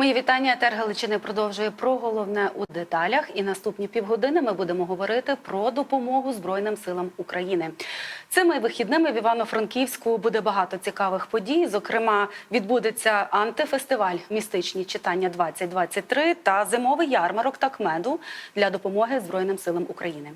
Мої вітання. Тер Галичини продовжує про головне у деталях. І наступні півгодини ми будемо говорити про допомогу Збройним силам України. Цими вихідними в Івано-Франківську буде багато цікавих подій. Зокрема, відбудеться антифестиваль Містичні читання 2023 та зимовий ярмарок такмеду для допомоги Збройним силам України.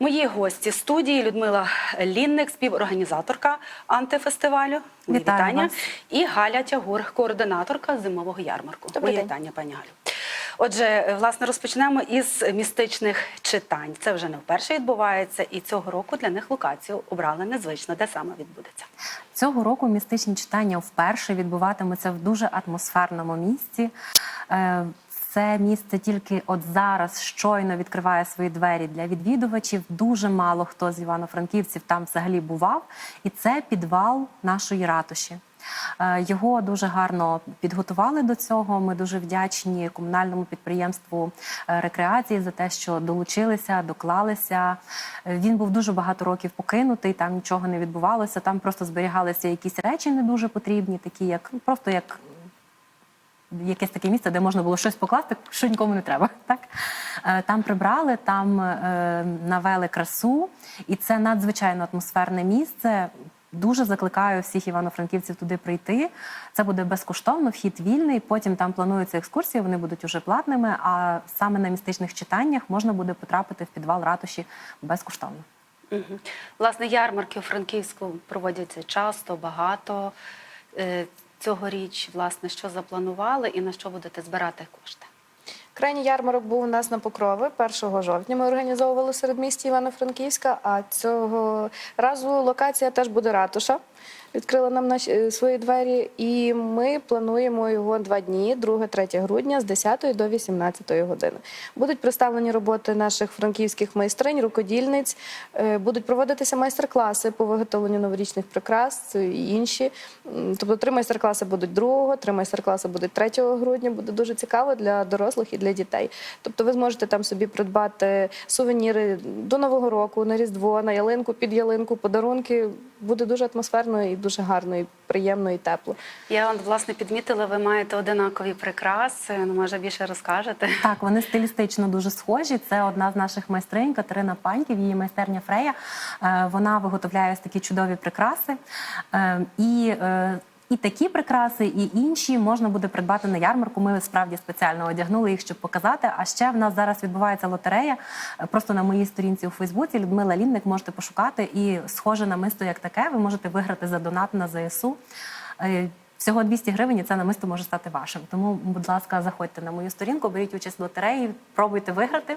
Мої гості студії Людмила Лінник, співорганізаторка антифестивалю. Мої вітання. І Галя Тягур, координаторка зимового ярмарку. Добрий Мої день. вітання, пані Галю. Отже, е, власне, розпочнемо із містичних читань. Це вже не вперше відбувається, і цього року для них локацію обрали незвично, де саме відбудеться. Цього року містичні читання вперше відбуватимуться в дуже атмосферному місці. Це місце тільки от зараз щойно відкриває свої двері для відвідувачів. Дуже мало хто з івано-франківців там взагалі бував. І це підвал нашої ратуші. Е, Його дуже гарно підготували до цього. Ми дуже вдячні комунальному підприємству е, рекреації за те, що долучилися, доклалися. Е, Він був дуже багато років покинутий, там нічого не відбувалося. Там просто зберігалися якісь речі не дуже потрібні, такі як ну, просто як якесь таке місце, де можна було щось покласти, що нікому не треба. Так Е, там прибрали, там е, навели красу, і це надзвичайно атмосферне місце. Дуже закликаю всіх івано-франківців туди прийти. Це буде безкоштовно, вхід вільний. Потім там плануються екскурсії, вони будуть уже платними. А саме на містичних читаннях можна буде потрапити в підвал ратуші безкоштовно. Угу. Власне, ярмарки у Франківську проводяться часто, багато. Цьогоріч, власне, що запланували і на що будете збирати кошти? Крайній ярмарок був у нас на Покрови 1 жовтня. Ми організовували серед місті Івано-Франківська. А цього разу локація теж буде ратуша. Відкрила нам наші е, свої двері, і ми плануємо його два дні, 2-3 грудня, з 10 до 18 години. Будуть представлені роботи наших франківських майстринь, рукодільниць. е, Будуть проводитися майстер-класи по виготовленню новорічних прикрас і інші. Тобто три майстер-класи будуть 2, три майстер-класи будуть 3 грудня. Буде дуже цікаво для дорослих і для дітей. Тобто ви зможете там собі придбати сувеніри до Нового року, на Різдво, на ялинку, під ялинку, подарунки. Буде дуже атмосферно і дуже гарно, і приємно, і тепло. Я от, власне підмітила, ви маєте одинакові прикраси. Ну, може більше розкажете? Так, вони стилістично дуже схожі. Це одна з наших майстринь Катерина Паньків, її майстерня Фрея. Е, Вона виготовляє ось такі чудові прикраси. Е, І е, і такі прикраси, і інші можна буде придбати на ярмарку. Ми справді спеціально одягнули їх, щоб показати. А ще в нас зараз відбувається лотерея. Е, Просто на моїй сторінці у Фейсбуці Людмила Лінник можете пошукати. І схоже на мисто як таке. Ви можете виграти за донат на ЗСУ. Е, Всього 200 гривень і це намисто може стати вашим. Тому, будь ласка, заходьте на мою сторінку, беріть участь в лотереї, пробуйте виграти.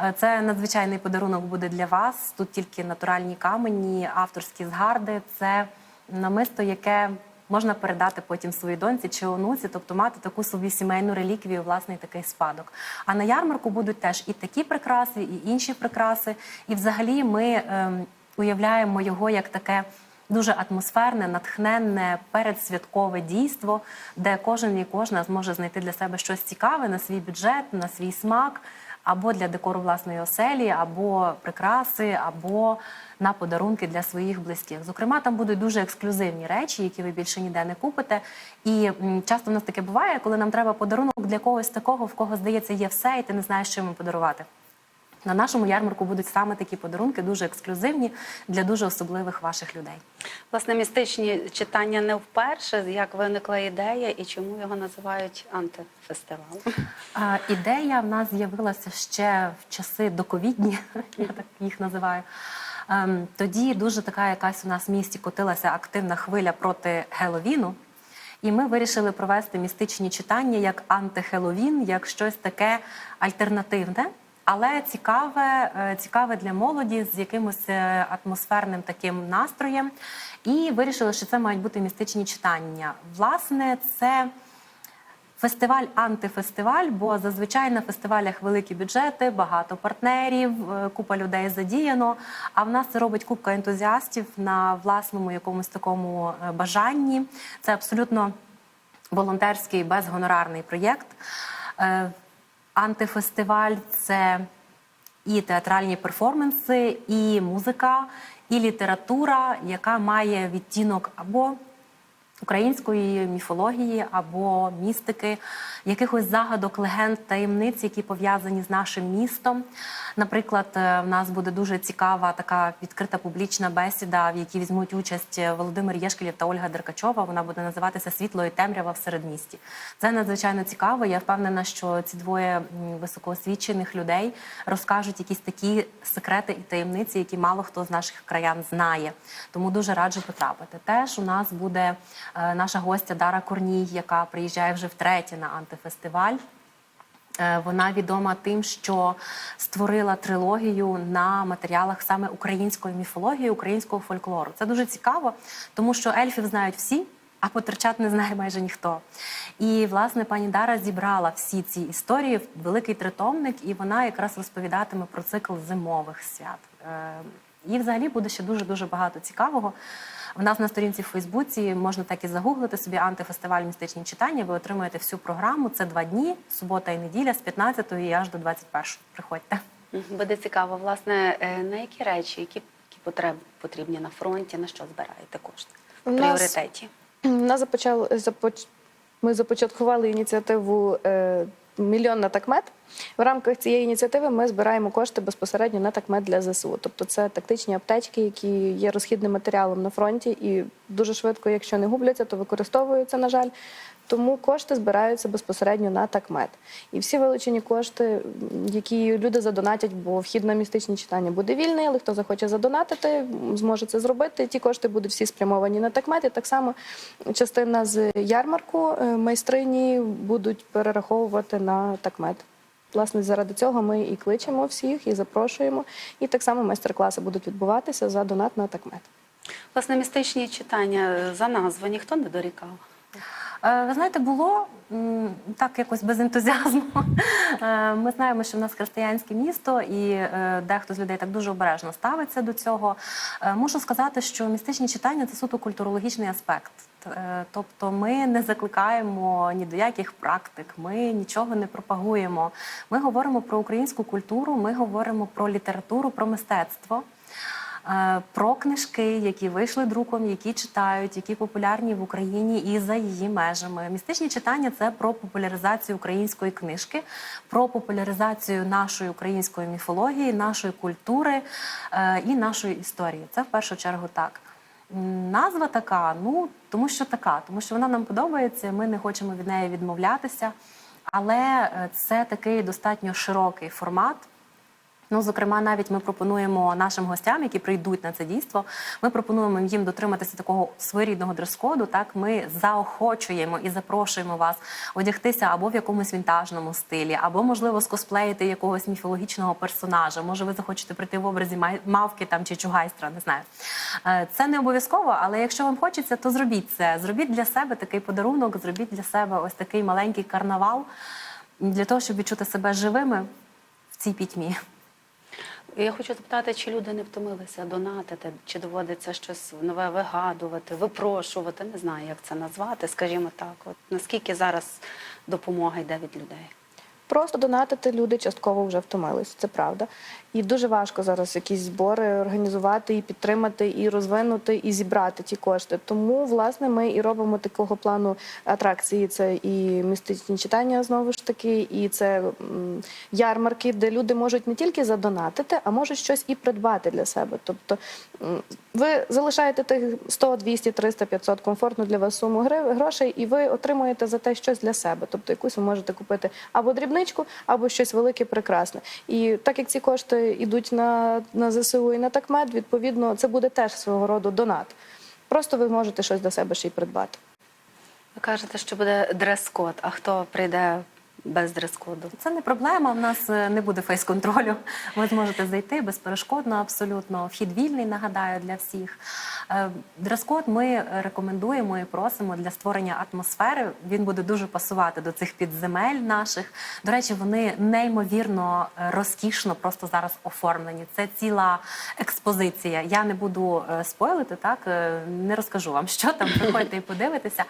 Е, Це надзвичайний подарунок буде для вас. Тут тільки натуральні камені, авторські згарди. Це намисто, яке можна передати потім своїй доньці чи онуці, тобто мати таку собі сімейну реліквію, власний такий спадок. А на ярмарку будуть теж і такі прикраси, і інші прикраси. І взагалі ми ем, уявляємо його як таке. Дуже атмосферне, натхненне, передсвяткове дійство, де кожен і кожна зможе знайти для себе щось цікаве на свій бюджет, на свій смак, або для декору власної оселі, або прикраси, або на подарунки для своїх близьких. Зокрема, там будуть дуже ексклюзивні речі, які ви більше ніде не купите. І часто в нас таке буває, коли нам треба подарунок для когось такого, в кого здається є все, і ти не знаєш, що йому подарувати. На нашому ярмарку будуть саме такі подарунки, дуже ексклюзивні для дуже особливих ваших людей. Власне, містичні читання не вперше. Як виникла ідея і чому його називають антифестивалом? А, ідея в нас з'явилася ще в часи доковідні, я так їх називаю. Ем, тоді дуже така якась у нас в місті котилася активна хвиля проти Геловіну. І ми вирішили провести містичні читання як антихеловін, як щось таке альтернативне, але цікаве, е, цікаве для молоді з якимось е, атмосферним таким настроєм. І вирішили, що це мають бути містичні читання. Власне, це. Фестиваль антифестиваль, бо зазвичай на фестивалях великі бюджети, багато партнерів, е, купа людей задіяно. А в нас це робить купка ентузіастів на власному якомусь такому бажанні. Це абсолютно волонтерський безгонорарний проєкт. Антифестиваль це і театральні перформанси, і музика, і література, яка має відтінок або української міфології або містики, якихось загадок, легенд, таємниць, які пов'язані з нашим містом. Наприклад, е, в нас буде дуже цікава така відкрита публічна бесіда, в якій візьмуть участь Володимир Єшкелєв та Ольга Деркачова. Вона буде називатися Світло і темрява в середмісті. Це надзвичайно цікаво. Я впевнена, що ці двоє високоосвічених людей розкажуть якісь такі секрети і таємниці, які мало хто з наших краян знає. Тому дуже раджу потрапити. Теж у нас буде е, наша гостя Дара Корній, яка приїжджає вже втретє на антифестиваль. Е, Вона відома тим, що створила трилогію на матеріалах саме української міфології, українського фольклору. Це дуже цікаво, тому що ельфів знають всі, а потерчат не знає майже ніхто. І власне пані Дара зібрала всі ці історії в великий тритомник, і вона якраз розповідатиме про цикл зимових свят. І взагалі буде ще дуже дуже багато цікавого. В нас на сторінці в Фейсбуці можна так і загуглити собі антифестиваль містичні читання. Ви отримаєте всю програму. Це два дні, субота і неділя з 15 і аж до 21. Приходьте. Буде цікаво, власне, е, на які речі, які, які потреби потрібні на фронті, на що збираєте кошти в У нас- пріоритеті? У нас започали започ... Ми започаткували ініціативу е, Мільйон на такмет. В рамках цієї ініціативи ми збираємо кошти безпосередньо на такмет для ЗСУ. Тобто це тактичні аптечки, які є розхідним матеріалом на фронті, і дуже швидко, якщо не губляться, то використовуються, на жаль. Тому кошти збираються безпосередньо на такмет. І всі вилучені кошти, які люди задонатять, бо вхід на містичні читання буде вільний, але хто захоче задонатити, зможе це зробити. Ті кошти будуть всі спрямовані на такмет. І так само частина з ярмарку е, майстрині будуть перераховувати на такмет. Власне, заради цього ми і кличемо всіх, і запрошуємо. І так само майстер-класи будуть відбуватися за донат на такмет. Власне, містичні читання за назву ніхто не дорікав. Е, Ви знаєте, було так якось без ентузіазму. Е, Ми знаємо, що в нас християнське місто, і е, дехто з людей так дуже обережно ставиться до цього. Мушу сказати, що містичні читання це суто культурологічний аспект. Тобто ми не закликаємо ні до яких практик, ми нічого не пропагуємо. Ми говоримо про українську культуру, ми говоримо про літературу, про мистецтво. Е, Про книжки, які вийшли друком, які читають, які популярні в Україні і за її межами. Містичні читання це про популяризацію української книжки, про популяризацію нашої української міфології, нашої культури е, і нашої історії. Це в першу чергу так. Назва така, ну тому що така, тому що вона нам подобається. Ми не хочемо від неї відмовлятися, але е, це такий достатньо широкий формат. Ну, зокрема, навіть ми пропонуємо нашим гостям, які прийдуть на це дійство, ми пропонуємо їм дотриматися такого своєрідного дрес-коду. Так, ми заохочуємо і запрошуємо вас одягтися або в якомусь вінтажному стилі, або можливо скосплеїти якогось міфологічного персонажа. Може, ви захочете прийти в образі мавки там чи чугайстра, не знаю. Е, Це не обов'язково, але якщо вам хочеться, то зробіть це. Зробіть для себе такий подарунок, зробіть для себе ось такий маленький карнавал для того, щоб відчути себе живими в цій пітьмі. Я хочу запитати, чи люди не втомилися донатити, чи доводиться щось нове вигадувати, випрошувати, не знаю, як це назвати, скажімо так. От наскільки зараз допомога йде від людей? Просто донатити люди частково вже втомились, це правда. І дуже важко зараз якісь збори організувати і підтримати, і розвинути, і зібрати ті кошти. Тому, власне, ми і робимо такого плану атракції. Це і містичні читання знову ж таки, і це ярмарки, де люди можуть не тільки задонатити, а можуть щось і придбати для себе. Тобто ви залишаєте тих 100, 200, 300, 500 комфортно для вас суму грошей, і ви отримуєте за те щось для себе. Тобто якусь ви можете купити або дрібничку, або щось велике, прекрасне. І так як ці кошти йдуть на, на ЗСУ і на такмет, відповідно, це буде теж свого роду донат. Просто ви можете щось для себе ще й придбати. Ви кажете, що буде дрес-код, а хто прийде без дрес-коду? Це не проблема. В нас е, не буде фейс-контролю. Ви зможете зайти безперешкодно, абсолютно. Вхід вільний, нагадаю, для всіх. Е, Дрес-код ми рекомендуємо і просимо для створення атмосфери. Він буде дуже пасувати до цих підземель наших. До речі, вони неймовірно е, розкішно просто зараз оформлені. Це ціла експозиція. Я не буду спойлити, так не розкажу вам, що там. Приходьте і подивитеся.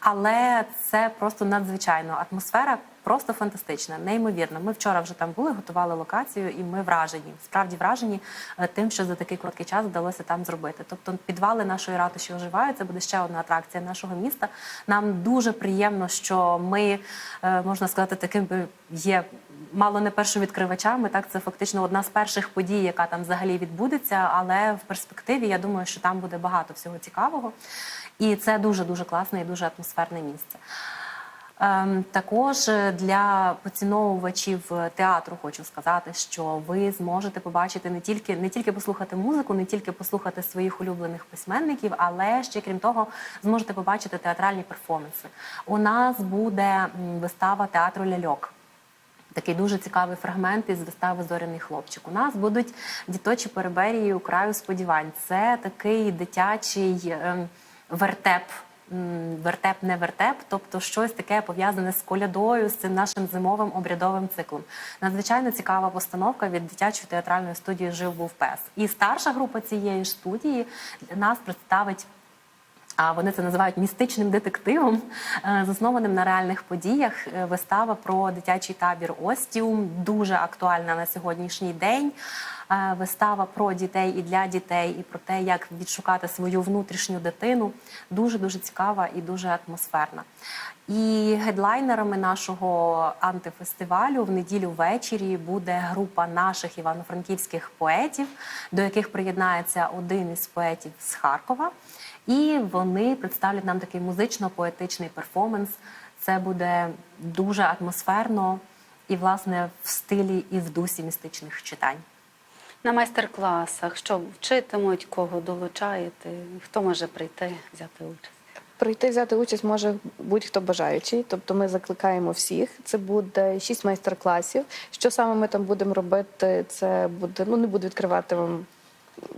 Але це просто надзвичайно атмосфера просто фантастична, неймовірна. Ми вчора вже там були, готували локацію, і ми вражені. Справді вражені е, тим, що за такий короткий час вдалося там зробити. Тобто підвали нашої ратуші оживають. Це буде ще одна атракція нашого міста. Нам дуже приємно, що ми е, можна сказати, таким би є. Мало не першовідкривачами, так це фактично одна з перших подій, яка там взагалі відбудеться. Але в перспективі я думаю, що там буде багато всього цікавого, і це дуже дуже класне і дуже атмосферне місце. Ем, Також е, для поціновувачів театру хочу сказати, що ви зможете побачити не тільки не тільки послухати музику, не тільки послухати своїх улюблених письменників, але ще крім того, зможете побачити театральні перформанси. У нас буде вистава театру ляльок. Такий дуже цікавий фрагмент із вистави Зоряний хлопчик. У нас будуть діточі переберії у краю сподівань. Це такий дитячий ем, вертеп. Вертеп, не вертеп, тобто щось таке пов'язане з колядою, з цим нашим зимовим обрядовим циклом. Надзвичайно цікава постановка від дитячої театральної студії Жив був пес. І старша група цієї ж студії нас представить а вони це називають містичним детективом, е, заснованим на реальних подіях. Е, Вистава про дитячий табір Остіум дуже актуальна на сьогоднішній день. Е, Вистава про дітей і для дітей, і про те, як відшукати свою внутрішню дитину. Дуже дуже цікава і дуже атмосферна. І гедлайнерами нашого антифестивалю в неділю ввечері буде група наших івано-франківських поетів, до яких приєднається один із поетів з Харкова. І вони представлять нам такий музично-поетичний перформанс. Це буде дуже атмосферно і, власне, в стилі і в дусі містичних читань. На майстер-класах, що вчитимуть, кого долучаєте, хто може прийти, взяти участь? Прийти взяти участь може будь-хто бажаючий, тобто ми закликаємо всіх. Це буде шість майстер-класів. Що саме ми там будемо робити? Це буде ну не буду відкривати вам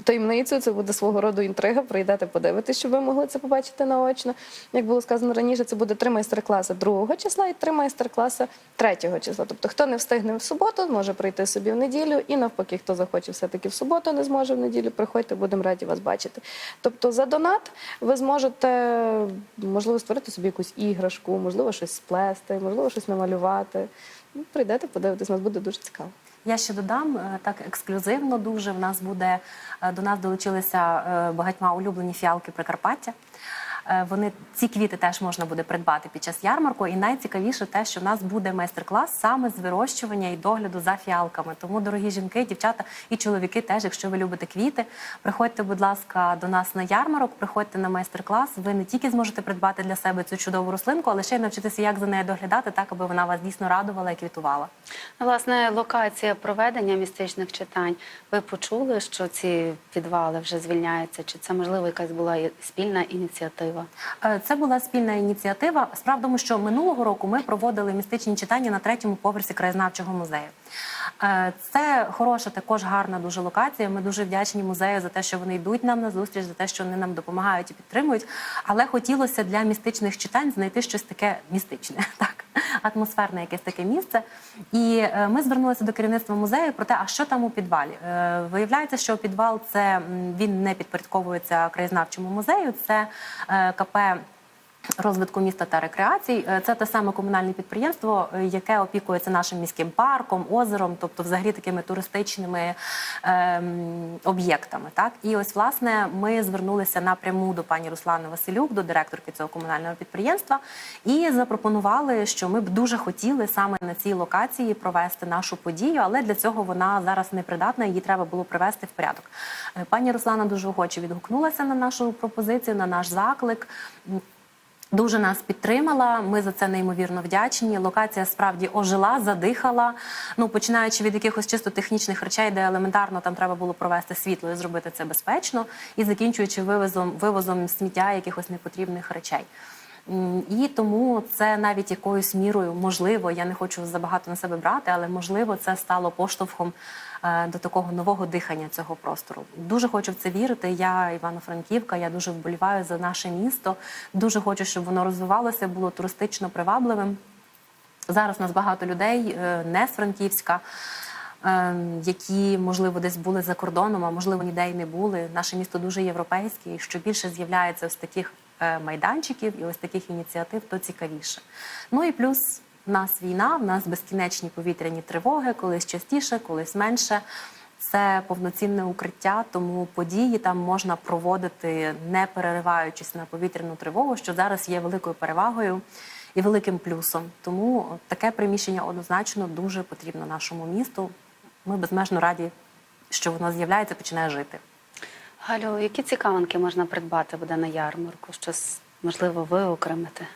таємницю. Це буде свого роду інтрига. Прийдете, подивитись, щоб ви могли це побачити наочно. Як було сказано раніше, це буде три майстер-класи 2 числа і три майстер-класи 3 числа. Тобто, хто не встигне в суботу, може прийти собі в неділю, і навпаки, хто захоче все-таки в суботу, не зможе в неділю, приходьте, будемо раді вас бачити. Тобто, за донат ви зможете можливо створити собі якусь іграшку, можливо, щось сплести, можливо, щось намалювати. Ну, Прийдете, подивитись, нас буде дуже цікаво. Я ще додам е, так ексклюзивно. Дуже в нас буде е, до нас долучилися е, багатьма улюблені фіалки Прикарпаття. Е, Вони ці квіти теж можна буде придбати під час ярмарку. І найцікавіше те, що в нас буде майстер-клас саме з вирощування і догляду за фіалками. Тому, дорогі жінки, дівчата і чоловіки, теж, якщо ви любите квіти, приходьте, будь ласка, до нас на ярмарок, приходьте на майстер-клас. Ви не тільки зможете придбати для себе цю чудову рослинку, але ще й навчитися, як за нею доглядати, так аби вона вас дійсно радувала і квітувала. Ну, Власне, локація проведення містичних читань. Ви почули, що ці підвали вже звільняються? Чи це можливо якась була спільна ініціатива? Е, Це була спільна ініціатива. Справді, що минулого року ми проводили містичні читання на третьому поверсі краєзнавчого музею. Е, Це хороша, також гарна дуже локація. Ми дуже вдячні музею за те, що вони йдуть нам на зустріч, за те, що вони нам допомагають і підтримують. Але хотілося для містичних читань знайти щось таке містичне, так атмосферне, якесь таке місце. І е, ми звернулися до керівництва музею про те, а що там у підвалі. Е, Виявляється, що підвал це він не підпорядковується краєзнавчому музею. Це КП розвитку міста та рекреацій. Е, Це те саме комунальне підприємство, е, яке опікується нашим міським парком, озером, тобто взагалі такими туристичними ем, об'єктами. Так і ось власне ми звернулися напряму до пані Руслани Василюк, до директорки цього комунального підприємства, і запропонували, що ми б дуже хотіли саме на цій локації провести нашу подію, але для цього вона зараз не придатна. Її треба було привести в порядок. Е, Пані Руслана дуже охоче відгукнулася на нашу пропозицію, на наш заклик. Дуже нас підтримала. Ми за це неймовірно вдячні. Локація справді ожила, задихала. Ну починаючи від якихось чисто технічних речей, де елементарно там треба було провести світло і зробити це безпечно, і закінчуючи вивозом вивозом сміття якихось непотрібних речей. І тому це навіть якоюсь мірою можливо, я не хочу забагато на себе брати, але можливо це стало поштовхом е, до такого нового дихання цього простору. Дуже хочу в це вірити. Я Івано-Франківка, я дуже вболіваю за наше місто. Дуже хочу, щоб воно розвивалося, було туристично привабливим. Зараз нас багато людей е, не з Франківська, е, які, можливо, десь були за кордоном, а можливо, ніде й не були. Наше місто дуже європейське, і що більше з'являється ось таких майданчиків і ось таких ініціатив, то цікавіше. Ну і плюс в нас війна, в нас безкінечні повітряні тривоги, колись частіше, колись менше. Це повноцінне укриття, тому події там можна проводити не перериваючись на повітряну тривогу, що зараз є великою перевагою і великим плюсом. Тому таке приміщення однозначно дуже потрібно нашому місту. Ми безмежно раді, що воно з'являється, починає жити. Галю, які цікавинки можна придбати буде на ярмарку? Щось можливо виокремити,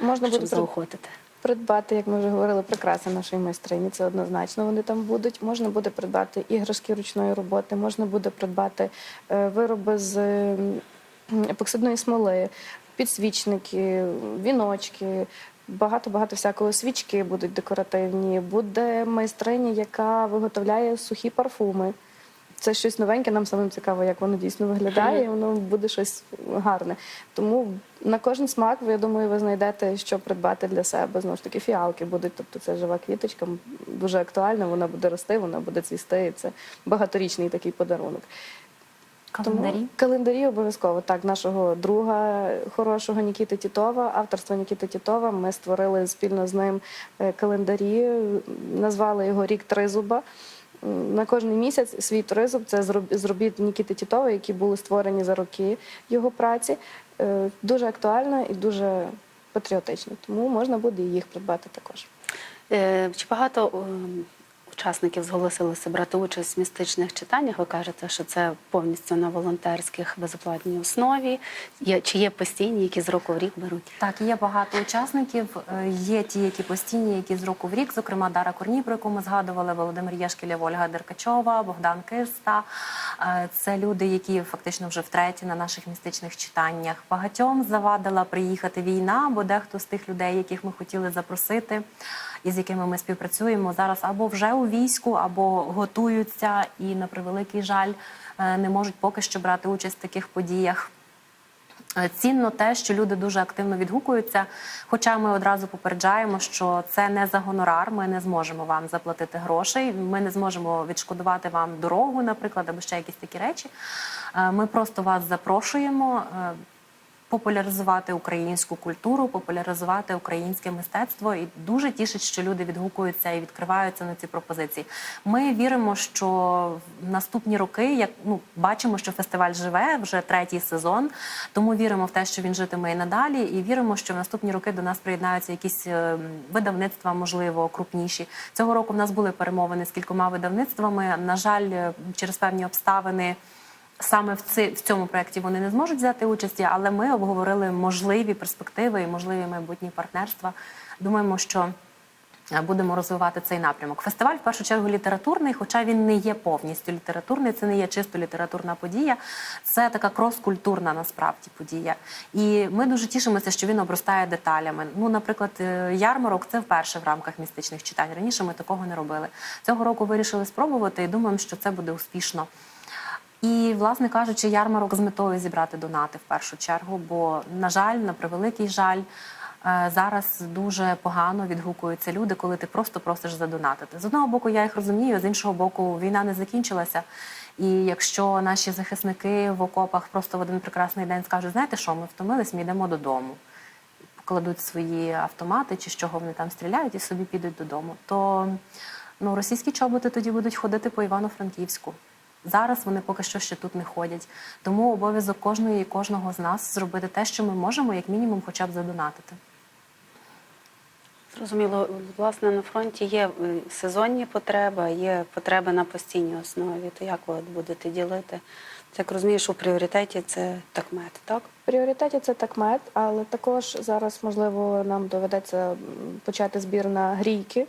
Можна щоб буде заохотити? придбати, як ми вже говорили, прикраси нашої майстрині. Це однозначно. Вони там будуть. Можна буде придбати іграшки ручної роботи, можна буде придбати е, вироби з епоксидної смоли, підсвічники, віночки. Багато багато всякого свічки будуть декоративні. Буде майстриня, яка виготовляє сухі парфуми. Це щось новеньке, нам самим цікаво, як воно дійсно виглядає, і воно буде щось гарне. Тому на кожен смак, я думаю, ви знайдете, що придбати для себе. Знову ж таки, фіалки будуть, тобто це жива квіточка, дуже актуальна, вона буде рости, вона буде цвісти. і Це багаторічний такий подарунок. Календарі. Тому календарі обов'язково так. Нашого друга хорошого Нікіти Тітова, авторство Нікіти Тітова. Ми створили спільно з ним е, календарі, назвали його Рік Тризуба. На кожний місяць свій тризуб це з Нікіти Тітова, які були створені за роки його праці. Е, Дуже актуально і дуже патріотично. Тому можна буде і їх придбати також. Е, Чи багато ем, учасників зголосилося брати участь в містичних читаннях? Ви кажете, що це повністю на волонтерських безоплатній основі. Є, чи є постійні, які з року в рік беруть? Так, є багато учасників. Е, Є ті, які постійні, які з року в рік, зокрема Дара Корній, про яку ми згадували, Володимир Єшкіля, Ольга Деркачова, Богдан Киста. Е, Це люди, які фактично вже втретє на наших містичних читаннях. Багатьом завадила приїхати війна, бо дехто з тих людей, яких ми хотіли запросити, і з якими ми співпрацюємо зараз, або вже у війську, або готуються, і на превеликий жаль е, не можуть поки що брати участь в таких подіях. Е, Цінно те, що люди дуже активно відгукуються. Хоча ми одразу попереджаємо, що це не за гонорар. Ми не зможемо вам заплатити грошей. Ми не зможемо відшкодувати вам дорогу, наприклад, або ще якісь такі речі. Е, Ми просто вас запрошуємо. Популяризувати українську культуру, популяризувати українське мистецтво, і дуже тішить, що люди відгукуються і відкриваються на ці пропозиції. Ми віримо, що в наступні роки, як ну бачимо, що фестиваль живе вже третій сезон, тому віримо в те, що він житиме і надалі, і віримо, що в наступні роки до нас приєднаються якісь е, видавництва, можливо, крупніші. Цього року в нас були перемовини з кількома видавництвами. На жаль, е, через певні обставини. Саме в ци- в цьому проєкті вони не зможуть взяти участі, але ми обговорили можливі перспективи і можливі майбутні партнерства. Думаємо, що е, будемо розвивати цей напрямок. Фестиваль в першу чергу літературний, хоча він не є повністю літературний, це не є чисто літературна подія, це така крос-культурна насправді подія. І ми дуже тішимося, що він обростає деталями. Ну, наприклад, е, ярмарок це вперше в рамках містичних читань. Раніше ми такого не робили. Цього року вирішили спробувати і думаємо, що це буде успішно. І, власне кажучи, ярмарок з метою зібрати донати в першу чергу, бо, на жаль, на превеликий жаль, е, зараз дуже погано відгукуються люди, коли ти просто просиш задонатити. З одного боку, я їх розумію, з іншого боку, війна не закінчилася. І якщо наші захисники в окопах просто в один прекрасний день скажуть, знаєте що, ми втомились, ми йдемо додому. Покладуть свої автомати чи з чого вони там стріляють, і собі підуть додому. То ну, російські чоботи тоді будуть ходити по Івано-Франківську. Зараз вони поки що ще тут не ходять. Тому обов'язок кожної і кожного з нас зробити те, що ми можемо, як мінімум, хоча б задонатити. Зрозуміло, власне, на фронті є е, сезонні потреби, є потреби на постійній основі. То як ви будете ділити? Так розумію, що в пріоритеті це такмет, так? В пріоритеті це такмет, але також зараз, можливо, нам доведеться почати збір на грійки.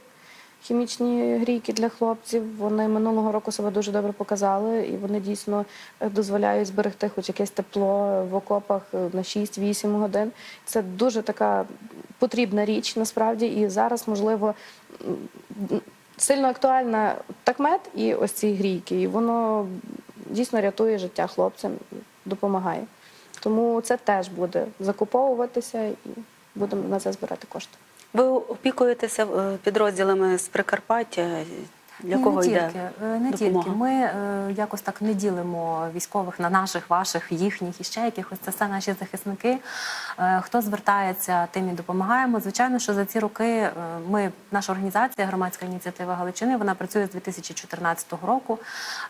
Хімічні грійки для хлопців. Вони минулого року себе дуже добре показали, і вони дійсно е, дозволяють зберегти хоч якесь тепло в окопах е, на 6-8 годин. Це дуже така потрібна річ насправді. І зараз, можливо, сильно актуальна такмет і ось ці грійки. І воно дійсно рятує життя хлопцям допомагає. Тому це теж буде закуповуватися і будемо на це збирати кошти. Ви опікуєтеся е, підрозділами з Прикарпаття. Для кого не йде тільки, е, не допомога? тільки. Ми е, якось так не ділимо військових на наших, ваших, їхніх і ще якихось. Це все наші захисники. Е, Хто звертається, тим і допомагаємо. Звичайно, що за ці роки е, ми, наша організація, громадська ініціатива Галичини, вона працює з 2014 року.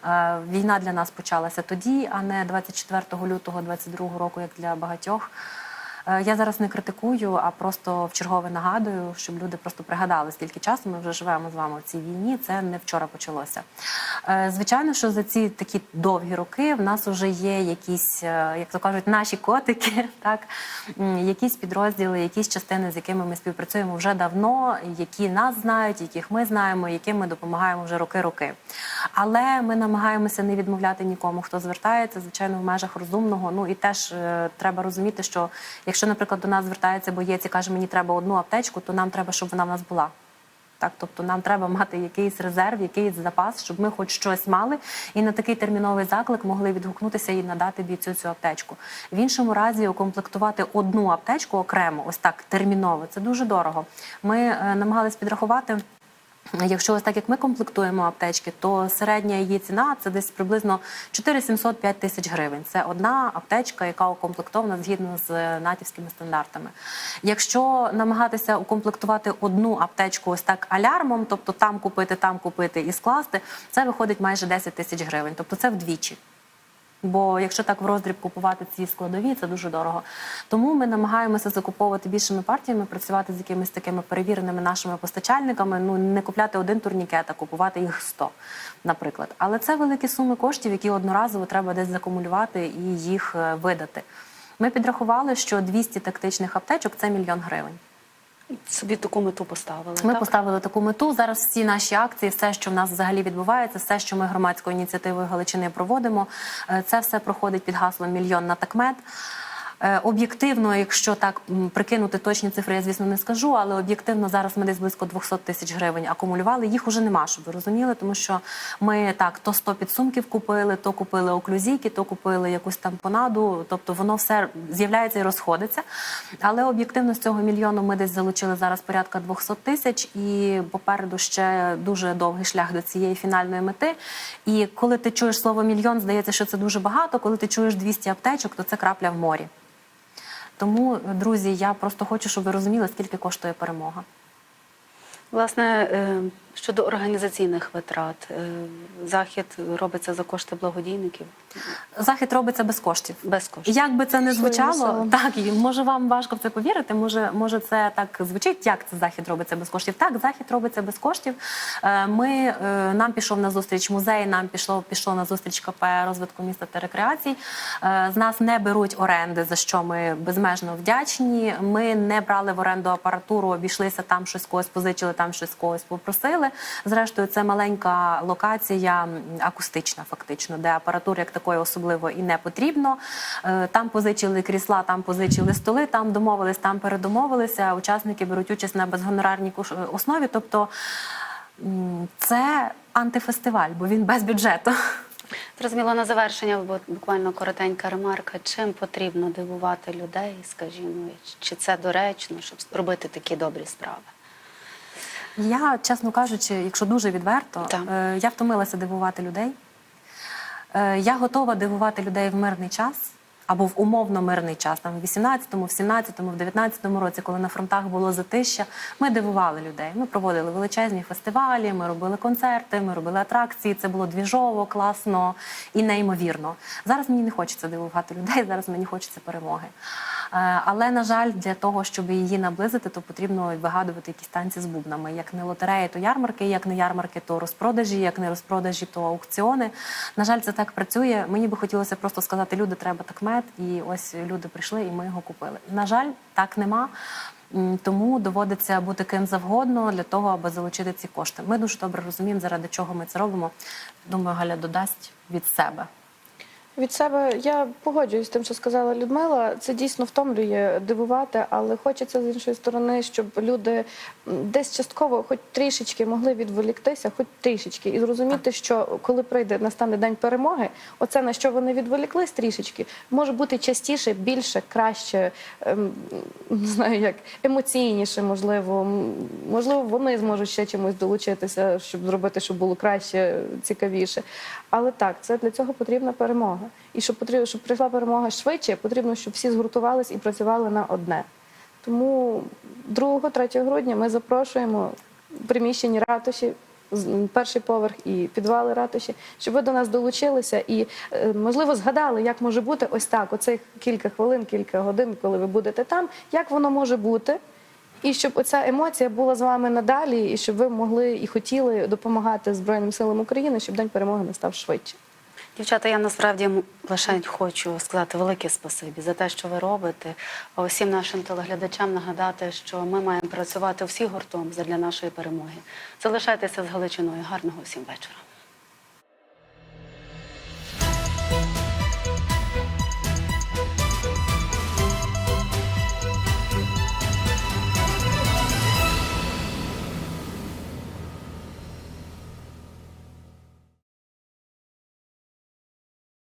Е, Війна для нас почалася тоді, а не 24 лютого 2022 року, як для багатьох. Е, Я зараз не критикую, а просто в чергове нагадую, щоб люди просто пригадали, скільки часу ми вже живемо з вами в цій війні. Це не вчора почалося. Е, Звичайно, що за ці такі довгі роки в нас вже є якісь, е, як то кажуть, наші котики, так якісь підрозділи, якісь частини, з якими ми співпрацюємо вже давно, які нас знають, яких ми знаємо, яким ми допомагаємо вже роки-роки. Але ми намагаємося не відмовляти нікому, хто звертається, звичайно, в межах розумного. Ну і теж треба розуміти, що якщо, наприклад, до нас звертається боєць і каже, мені треба одну аптечку, то нам треба, щоб вона в нас була. Так, тобто нам треба мати якийсь резерв, якийсь запас, щоб ми хоч щось мали, і на такий терміновий заклик могли відгукнутися і надати бійцю цю аптечку. В іншому разі укомплектувати одну аптечку окремо, ось так терміново, це дуже дорого. Ми е, намагались підрахувати. Якщо ось так як ми комплектуємо аптечки, то середня її ціна це десь приблизно 4-700-5 тисяч гривень. Це одна аптечка, яка укомплектована згідно з натівськими стандартами. Якщо намагатися укомплектувати одну аптечку ось так алярмом, тобто там купити, там купити і скласти, це виходить майже 10 тисяч гривень. Тобто це вдвічі. Бо якщо так в роздріб купувати ці складові, це дуже дорого. Тому ми намагаємося закуповувати більшими партіями, працювати з якимись такими перевіреними нашими постачальниками. Ну не купляти один турнікет, а купувати їх 100, наприклад. Але це великі суми коштів, які одноразово треба десь закумулювати і їх е, видати. Ми підрахували, що 200 тактичних аптечок це мільйон гривень. Собі таку мету поставили. Ми так? поставили таку мету. Зараз всі наші акції, все, що в нас взагалі відбувається, все, що ми громадською ініціативою Галичини проводимо, е, це все проходить під гаслом Мільйон на такмет. Е, Об'єктивно, якщо так прикинути точні цифри, я звісно не скажу, але об'єктивно зараз ми десь близько 200 тисяч гривень акумулювали. Їх уже нема, щоб ви розуміли, тому що ми так то 100 підсумків купили, то купили оклюзійки, то купили якусь там понаду. Тобто воно все з'являється і розходиться. Але об'єктивно з цього мільйону ми десь залучили зараз порядка 200 тисяч, і попереду ще дуже довгий шлях до цієї фінальної мети. І коли ти чуєш слово мільйон, здається, що це дуже багато. Коли ти чуєш 200 аптечок, то це крапля в морі. Тому, друзі, я просто хочу, щоб ви розуміли, скільки коштує перемога. Власне, е, щодо організаційних витрат, е, захід робиться за кошти благодійників Захід робиться без коштів. без коштів. Як би це не звучало, так і може вам важко в це повірити. Може, може, це так звучить. Як це захід робиться без коштів? Так, захід робиться без коштів. Е, Ми е, нам пішов на зустріч музей, нам пішло пішло на зустріч КП розвитку міста та рекреацій. З нас не беруть оренди, за що ми безмежно вдячні. Ми не брали в оренду апаратуру, обійшлися там щось когось позичили, там щось когось попросили. Зрештою, це маленька локація акустична, фактично, де апаратури як такої особливо і не потрібно. Е, Там позичили крісла, там позичили столи, там домовились, там передомовилися. Учасники беруть участь на безгонорарній основі. Тобто це антифестиваль, бо він без бюджету. Зрозуміло, на завершення бу- буквально коротенька ремарка. Чим потрібно дивувати людей, скажімо, чи це доречно, щоб робити такі добрі справи? Я, чесно кажучи, якщо дуже відверто, е, я втомилася дивувати людей. Е, Я готова дивувати людей в мирний час або в умовно мирний час. Там в 18-му, в 17-му, в 19-му році, коли на фронтах було затища, ми дивували людей. Ми проводили величезні фестивалі, ми робили концерти, ми робили атракції. Це було двіжово, класно і неймовірно. Зараз мені не хочеться дивувати людей, зараз мені хочеться перемоги. Е, Але на жаль, для того, щоб її наблизити, то потрібно вигадувати якісь танці з бубнами. Як не лотереї, то ярмарки, як не ярмарки, то розпродажі, як не розпродажі, то аукціони. На жаль, це так працює. Мені би хотілося просто сказати, люди, треба такмет, і ось люди прийшли, і ми його купили. На жаль, так нема. Тому доводиться бути ким завгодно для того, аби залучити ці кошти. Ми дуже добре розуміємо, заради чого ми це робимо. Думаю, Галя додасть від себе. Від себе я погоджуюсь з тим, що сказала Людмила. Це дійсно втомлює дивувати, але хочеться з іншої сторони, щоб люди десь частково, хоч трішечки, могли відволіктися, хоч трішечки, і зрозуміти, що коли прийде настане день перемоги, оце на що вони відволіклись трішечки, може бути частіше, більше, краще, ем, не знаю як емоційніше, можливо. Можливо, вони зможуть ще чимось долучитися, щоб зробити, щоб було краще, цікавіше. Але так, це для цього потрібна перемога. І щоб потрібно, щоб прийшла перемога швидше, потрібно, щоб всі згуртувались і працювали на одне. Тому 2-3 грудня ми запрошуємо в приміщенні ратуші. Перший поверх і підвали ратуші, щоб ви до нас долучилися і, е, можливо, згадали, як може бути ось так, оцих кілька хвилин, кілька годин, коли ви будете там, як воно може бути, і щоб оця емоція була з вами надалі, і щоб ви могли і хотіли допомагати Збройним силам України, щоб день перемоги настав швидше. Дівчата, я насправді лише хочу сказати велике спасибі за те, що ви робите. А усім нашим телеглядачам нагадати, що ми маємо працювати всі гуртом для нашої перемоги. Залишайтеся з Галичиною. Гарного всім вечора.